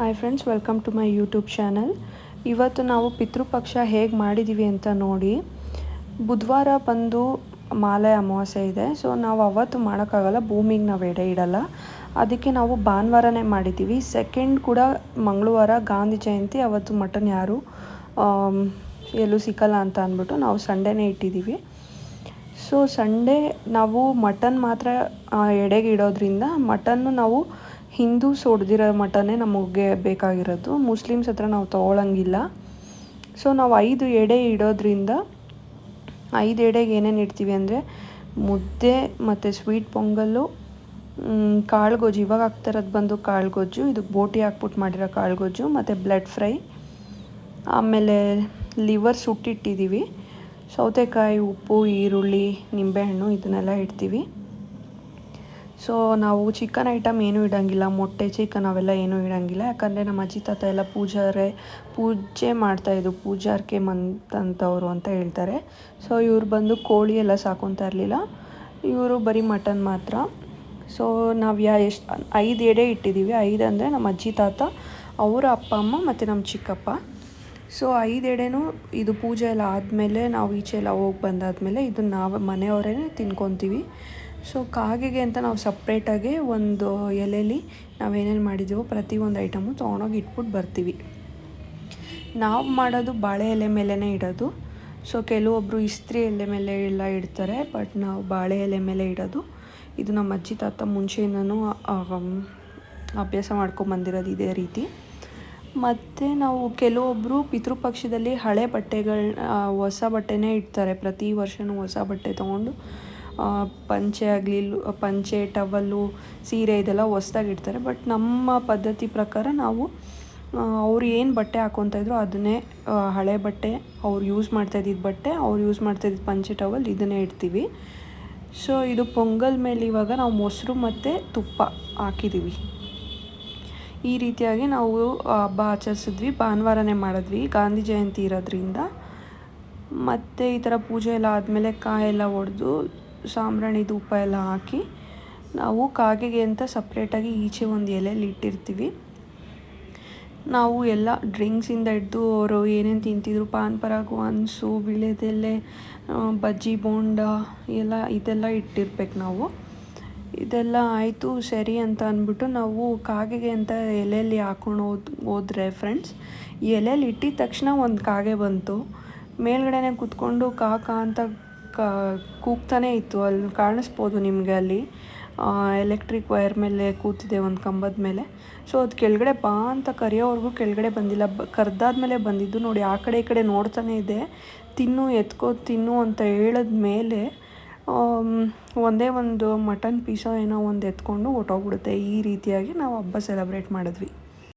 Hi friends welcome to my YouTube channel ಇವತ್ತು ನಾವು ಪಿತೃಪಕ್ಷ ಹೇಗೆ ಮಾಡಿದ್ದೀವಿ ಅಂತ ನೋಡಿ, ಬುಧವಾರ ಬಂದು ಮಾಲೆ ಅಮಾವಾಸ್ಯೆ ಇದೆ. ಸೊ ನಾವು ಅವತ್ತು ಮಾಡೋಕ್ಕಾಗಲ್ಲ ಭೂಮಿಗೆ ನಾವು ಎಡೆ ಇಡಲ್ಲ. ಅದಕ್ಕೆ ನಾವು ಭಾನುವಾರನೇ ಮಾಡಿದ್ದೀವಿ ಸೆಕೆಂಡ್ ಕೂಡ ಮಂಗಳವಾರ ಗಾಂಧಿ ಜಯಂತಿ, ಅವತ್ತು ಮಟನ್ ಯಾರು ಎಲ್ಲೂ ಸಿಕ್ಕಲ್ಲ ಅಂತ ಅಂದ್ಬಿಟ್ಟು ನಾವು ಸಂಡೇನೇ ಇಟ್ಟಿದ್ದೀವಿ ಸೊ ಸಂಡೇ ನಾವು ಮಟನ್ ಮಾತ್ರ ಎಡೆಗೆ ಇಡೋದ್ರಿಂದ ಮಟನ್ನು ನಾವು ಹಿಂದೂಸ್ ಹೊಡೆದಿರೋ ಮಠನೇ ನಮಗೆ ಬೇಕಾಗಿರೋದು. ಮುಸ್ಲಿಮ್ಸ್ ಹತ್ರ ನಾವು ತೊಗೊಳಂಗಿಲ್ಲ. ಸೊ ನಾವು ಐದು ಎಡೆ ಇಡೋದ್ರಿಂದ ಐದು ಎಡೆಗೆ ಏನೇನು ಇಡ್ತೀವಿ ಅಂದರೆ ಮುದ್ದೆ ಮತ್ತು ಸ್ವೀಟ್ ಪೊಂಗಲ್ಲು ಮ್, ಕಾಳು ಗೊಜ್ಜು ಇವಾಗ ಹಾಕ್ತಿರೋದು ಬಂದು ಕಾಳು ಗೊಜ್ಜು ಇದಕ್ಕೆ ಬೋಟಿ ಹಾಕ್ಬಿಟ್ಟು ಮಾಡಿರೋ ಕಾಳು ಗೊಜ್ಜು ಮತ್ತು ಬ್ಲಡ್ ಫ್ರೈ. ಆಮೇಲೆ ಲಿವರ್ ಸುಟ್ಟಿಟ್ಟಿದ್ದೀವಿ. ಸೌತೆಕಾಯಿ ಉಪ್ಪು ಈರುಳ್ಳಿ ನಿಂಬೆಹಣ್ಣು ಇದನ್ನೆಲ್ಲ ಇಡ್ತೀವಿ. ಸೊ ನಾವು ಚಿಕನ್ ಐಟಮ್ ಏನೂ ಇಡೋಂಗಿಲ್ಲ, ಮೊಟ್ಟೆ ಚಿಕನ್ ಅವೆಲ್ಲ ಏನೂ ಇಡೋಂಗಿಲ್ಲ. ಯಾಕಂದರೆ ನಮ್ಮ ಅಜ್ಜಿ ತಾತ ಎಲ್ಲ ಪೂಜಾರೆ, ಪೂಜೆ ಮಾಡ್ತಾಯಿದ್ರು ಪೂಜಾರ್ಕೆ ಮಂತಂಥವ್ರು ಅಂತ ಹೇಳ್ತಾರೆ. ಸೊ ಇವರು ಬಂದು ಕೋಳಿ ಎಲ್ಲ ಸಾಕೊತಾ ಇರಲಿಲ್ಲ. ಇವರು ಬರೀ ಮಟನ್ ಮಾತ್ರ. ಸೊ ನಾವು ಯಾ ಎಷ್ಟು, ಐದು ಎಡೆ ಇಟ್ಟಿದ್ದೀವಿ ಐದು ಅಂದರೆ ನಮ್ಮ ಅಜ್ಜಿ ತಾತ, ಅವರ ಅಪ್ಪ, ಅಮ್ಮ ಮತ್ತು ನಮ್ಮ ಚಿಕ್ಕಪ್ಪ. ಸೊ ಐದು ಎಡೆನೂ ಇದು ಪೂಜೆ ಎಲ್ಲ ಆದಮೇಲೆ ನಾವು ಈಚೆ ಎಲ್ಲ ಹೋಗಿ ಬಂದಾದಮೇಲೆ ಇದನ್ನು ನಾವು ಮನೆಯವರೇ ತಿನ್ಕೊತೀವಿ. ಸೊ ಕಾಗೆಗೆ ಅಂತ ನಾವು ಸಪ್ರೇಟಾಗಿ ಒಂದು ಎಲೆಯಲ್ಲಿ ನಾವೇನೇನು ಮಾಡಿದ್ದೀವೋ ಪ್ರತಿಯೊಂದು ಐಟಮು ತೊಗೊಂಡೋಗಿ ಇಟ್ಬಿಟ್ಟು ಬರ್ತೀವಿ. ನಾವು ಮಾಡೋದು ಬಾಳೆ ಎಲೆ ಮೇಲೇ ಇಡೋದು. ಸೊ ಕೆಲವೊಬ್ಬರು ಇಸ್ತ್ರಿ ಎಲೆ ಮೇಲೆ ಎಲ್ಲ ಇಡ್ತಾರೆ, ಬಟ್ ನಾವು ಬಾಳೆ ಎಲೆ ಮೇಲೆ ಇಡೋದು. ಇದು ನಮ್ಮ ಅಜ್ಜಿ ತಾತ ಮುಂಚೆಯಿಂದನೂ ಅಭ್ಯಾಸ ಮಾಡ್ಕೊಂಬಂದಿರೋದು ಇದೇ ರೀತಿ. ಮತ್ತು ನಾವು ಕೆಲವೊಬ್ಬರು ಪಿತೃಪಕ್ಷದಲ್ಲಿ ಹಳೆ ಬಟ್ಟೆಗಳನ್ನ ಹೊಸ ಬಟ್ಟೆನೇ ಇಡ್ತಾರೆ. ಪ್ರತಿ ವರ್ಷವೂ ಹೊಸ ಬಟ್ಟೆ ತೊಗೊಂಡು ಪಂಚೆ ಆಗಲಿ ಪಂಚೆ ಟವಲ್ಲು ಸೀರೆ ಇದೆಲ್ಲ ಹೊಸ್ದಾಗಿ ಇಡ್ತಾರೆ. ಬಟ್ ನಮ್ಮ ಪದ್ಧತಿ ಪ್ರಕಾರ ನಾವು ಅವ್ರು ಏನು ಬಟ್ಟೆ ಹಾಕ್ಕೊತಾಯಿದ್ರು ಅದನ್ನೇ ಹಳೆ ಬಟ್ಟೆ, ಅವ್ರು ಯೂಸ್ ಮಾಡ್ತಾ ಇದ್ದಿದ್ದು ಬಟ್ಟೆ, ಅವ್ರು ಯೂಸ್ ಮಾಡ್ತಾ ಇದ್ದಿದ್ದು ಪಂಚೆ, ಟವಲ್ ಇದನ್ನೇ ಇಡ್ತೀವಿ. ಸೊ ಇದು ಪೊಂಗಲ್ ಮೇಲೆ ಇವಾಗ ನಾವು ಮೊಸರು ಮತ್ತು ತುಪ್ಪ ಹಾಕಿದ್ದೀವಿ ಈ ರೀತಿಯಾಗಿ ನಾವು ಹಬ್ಬ ಆಚರಿಸಿದ್ವಿ, ಭಾನುವಾರನೇ ಮಾಡಿದ್ವಿ, ಗಾಂಧಿ ಜಯಂತಿ ಇರೋದ್ರಿಂದ. ಮತ್ತು ಈ ಥರ ಪೂಜೆ ಎಲ್ಲ ಆದಮೇಲೆ ಕಾಯೆಲ್ಲ ಒಡೆದು ಸಾಂಬ್ರಾಣಿ ಧೂಪ ಎಲ್ಲ ಹಾಕಿ ನಾವು ಕಾಗೆಗೆ ಅಂತ ಸಪ್ರೇಟಾಗಿ ಈಚೆ ಒಂದು ಎಲೆಯಲ್ಲಿ ಇಟ್ಟಿರ್ತೀವಿ. ನಾವು ಎಲ್ಲ ಡ್ರಿಂಕ್ಸಿಂದ ಹಿಡ್ದು ಅವರು ಏನೇನು ತಿಂತಿದ್ರು, ಪಾನ್ ಪರಾಗು ಹನ್ಸು ಬಿಳೆದೆಲೆ ಬಜ್ಜಿ, ಬೋಂಡ ಎಲ್ಲ ಇದೆಲ್ಲ ಇಟ್ಟಿರ್ಬೇಕು ನಾವು. ಇದೆಲ್ಲ ಆಯಿತು, ಸರಿ ಅಂತ ಅಂದ್ಬಿಟ್ಟು ನಾವು ಕಾಗೆಗೆ ಅಂತ ಎಲೆಯಲ್ಲಿ ಹಾಕೊಂಡು ಹೋದ್, ಹೋದ್ರೆ ಫ್ರೆಂಡ್ಸ್ ಎಲೆಯಲ್ಲಿ ಇಟ್ಟಿದ ತಕ್ಷಣ ಒಂದು ಕಾಗೆ ಬಂತು. ಮೇಲ್ಗಡೆನೆ ಕೂತ್ಕೊಂಡು ಕಾ ಕಾ ಅಂತ ಕಾ, ಕೂಗ್ತಾನೇ ಇತ್ತು. ಅಲ್ಲಿ ಕಾಣಿಸ್ಬೋದು ನಿಮಗೆ ಅಲ್ಲಿ. ಎಲೆಕ್ಟ್ರಿಕ್ ವೈರ್ ಮೇಲೆ ಕೂತಿದೆ ಒಂದು ಕಂಬದ ಮೇಲೆ. ಸೊ ಅದು ಕೆಳಗಡೆ ಬಾ ಅಂತ ಕರೆಯೋವರೆಗೂ ಕೆಳಗಡೆ ಬಂದಿಲ್ಲ. ಬ, ಕರೆದಾದ್ಮೇಲೆ ಬಂದಿದ್ದು ನೋಡಿ, ಆ ಕಡೆ ಈ ಕಡೆ ನೋಡ್ತಾನೇ ಇದೆ. ತಿನ್ನು, ಎತ್ಕೋ, ತಿನ್ನು ಅಂತ ಹೇಳಿದ ಮೇಲೆ ಒಂದೇ ಒಂದು ಮಟನ್ ಪೀಸೋ ಏನೋ ಒಂದು ಎತ್ಕೊಂಡು ಹೊಟ್ಟೋಗ್ಬಿಡುತ್ತೆ ಈ ರೀತಿಯಾಗಿ ನಾವು ಹಬ್ಬ ಸೆಲೆಬ್ರೇಟ್ ಮಾಡಿದ್ವಿ.